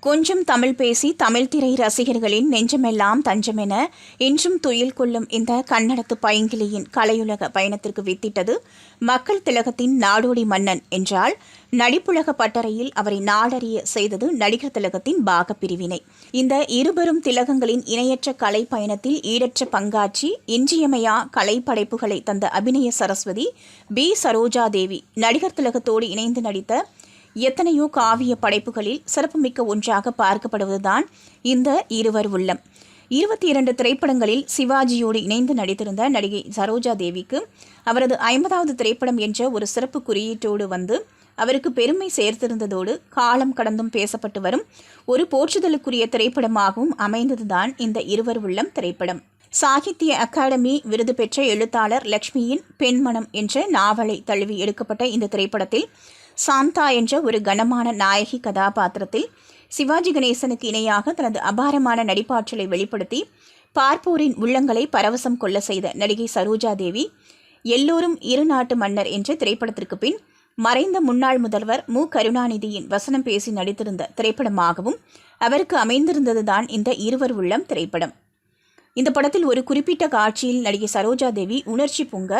கொஞ்சம் தமிழ் பேசி தமிழ் திரை ரசிகர்களின் நெஞ்சமெல்லாம் தஞ்சமென இன்றும் துயில் கொள்ளும் இந்த கன்னடத்து பைங்கிலியின் கலையுலக பயணத்திற்கு வித்திட்டது மக்கள் திலகத்தின் நாடோடி மன்னன் என்றால் நடிப்புலக பட்டறையில் அவரை நாடறிய செய்தது நடிகர் திலகத்தின் பாக பிரிவினை இந்த இருபெரும் திலகங்களின் இணையற்ற கலை பயணத்தில் ஈடற்ற பங்காற்றி இன்றியமையா கலை படைப்புகளை தந்த அபிநய சரஸ்வதி பி. சரோஜா தேவி நடிகர் திலகத்தோடு இணைந்து நடித்த எத்தனையோ காவிய படைப்புகளில் சிறப்புமிக்க ஒன்றாக பார்க்கப்படுவதுதான் இந்த இருவர் உள்ளம். இருபத்தி இரண்டு திரைப்படங்களில் சிவாஜியோடு இணைந்து நடித்திருந்த நடிகை சரோஜா தேவிக்கு அவரது ஐம்பதாவது திரைப்படம் என்ற ஒரு சிறப்பு குறியீட்டோடு வந்து அவருக்கு பெருமை சேர்த்திருந்ததோடு காலம் கடந்தும் பேசப்பட்டு வரும் ஒரு போற்றுதலுக்குரிய திரைப்படமாகவும் அமைந்ததுதான் இந்த இருவர் உள்ளம் திரைப்படம். சாகித்ய அகாடமி விருது பெற்ற எழுத்தாளர் லக்ஷ்மியின் பெண்மணம் என்ற நாவலை தழுவி எடுக்கப்பட்ட இந்த திரைப்படத்தில் சாந்தா என்ற ஒரு கனமான நாயகி கதாபாத்திரத்தில் சிவாஜி கணேசனுக்கு இணையாக தனது அபாரமான நடிப்பாற்றலை வெளிப்படுத்தி பார்ப்போரின் உள்ளங்களை பரவசம் கொள்ள செய்த நடிகை சரோஜா தேவி எல்லோரும் இரு நாட்டு மன்னர் என்ற திரைப்படத்திற்கு பின் மறைந்த முன்னாள் முதல்வர் மு. கருணாநிதியின் வசனம் பேசி நடித்திருந்த திரைப்படமாகவும் அவருக்கு அமைந்திருந்ததுதான் இந்த இருவர் உள்ளம் திரைப்படம். இந்த படத்தில் ஒரு குறிப்பிட்ட காட்சியில் நடிகை சரோஜா தேவி உணர்ச்சி பொங்க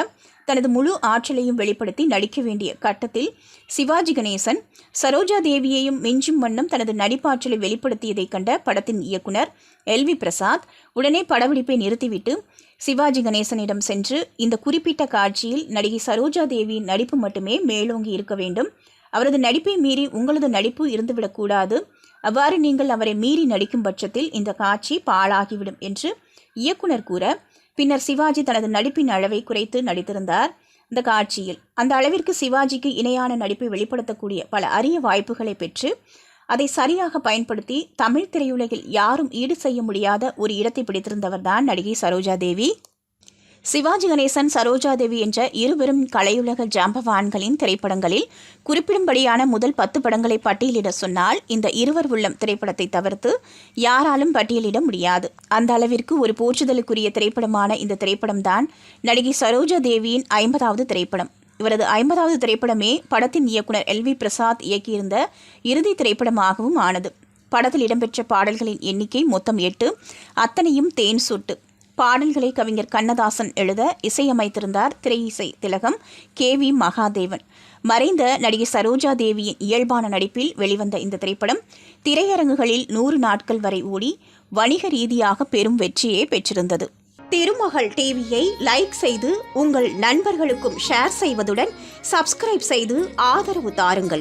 தனது முழு ஆற்றலையும் வெளிப்படுத்தி நடிக்க வேண்டிய கட்டத்தில் சிவாஜி கணேசன் சரோஜா தேவியையும் மிஞ்சும் வண்ணம் தனது நடிப்பாற்றலை வெளிப்படுத்தியதைக் கண்ட படத்தின் இயக்குனர் எல் வி பிரசாத் உடனே படப்பிடிப்பை நிறுத்திவிட்டு சிவாஜி கணேசனிடம் சென்று இந்த குறிப்பிட்ட காட்சியில் நடிகை சரோஜா தேவியின் நடிப்பு மட்டுமே மேலோங்கி இருக்க வேண்டும். அவரது நடிப்பை மீறி உங்களது நடிப்பு இருந்துவிடக்கூடாது அவ்வாறு நீங்கள் அவரை மீறி நடிக்கும் பட்சத்தில் இந்த காட்சி பாழாகிவிடும் என்று இயக்குனர் கூற பின்னர் சிவாஜி தனது நடிப்பின் அளவை குறைத்து நடித்திருந்தார். இந்த காட்சியில் அந்த அளவிற்கு சிவாஜிக்கு இணையான நடிப்பை வெளிப்படுத்தக்கூடிய பல அரிய வாய்ப்புகளை பெற்று அதை சரியாக பயன்படுத்தி தமிழ் திரையுலகில் யாரும் ஈடு செய்ய முடியாத ஒரு இடத்தை பிடித்திருந்தவர்தான் நடிகை சரோஜா தேவி. சிவாஜி கணேசன் சரோஜா தேவி என்ற இருவரும் கலையுலக ஜாம்பவான்களின் திரைப்படங்களில் குறிப்பிடும்படியான முதல் பத்து படங்களை பட்டியலிட சொன்னால் இந்த இருவர் உள்ளம் திரைப்படத்தை தவிர்த்து யாராலும் பட்டியலிட முடியாது. அந்த அளவிற்கு ஒரு போற்றுதலுக்குரிய திரைப்படமான இந்த திரைப்படம்தான் நடிகை சரோஜா தேவியின் ஐம்பதாவது திரைப்படம். இவரது ஐம்பதாவது திரைப்படமே படத்தின் இயக்குனர் எல் வி பிரசாத் இயக்கியிருந்த இறுதி திரைப்படமாகவும் ஆனது. படத்தில் இடம்பெற்ற பாடல்களின் எண்ணிக்கை மொத்தம் எட்டு அத்தனையும் தேன் சுட்டு. பாடல்களை கவிஞர் கண்ணதாசன் எழுத இசையமைத்திருந்தார் திரை இசை திலகம் கே வி மகாதேவன். மறைந்த நடிகை சரோஜா தேவியின் இயல்பான நடிப்பில் வெளிவந்த இந்த திரைப்படம் திரையரங்குகளில் நூறு நாட்கள் வரை ஓடி வணிக ரீதியாக பெரும் வெற்றியை பெற்றிருந்தது. திருமகள் டிவியை லைக் செய்து உங்கள் நண்பர்களுக்கும் ஷேர் செய்வதுடன் சப்ஸ்கிரைப் செய்து ஆதரவு தாருங்கள்.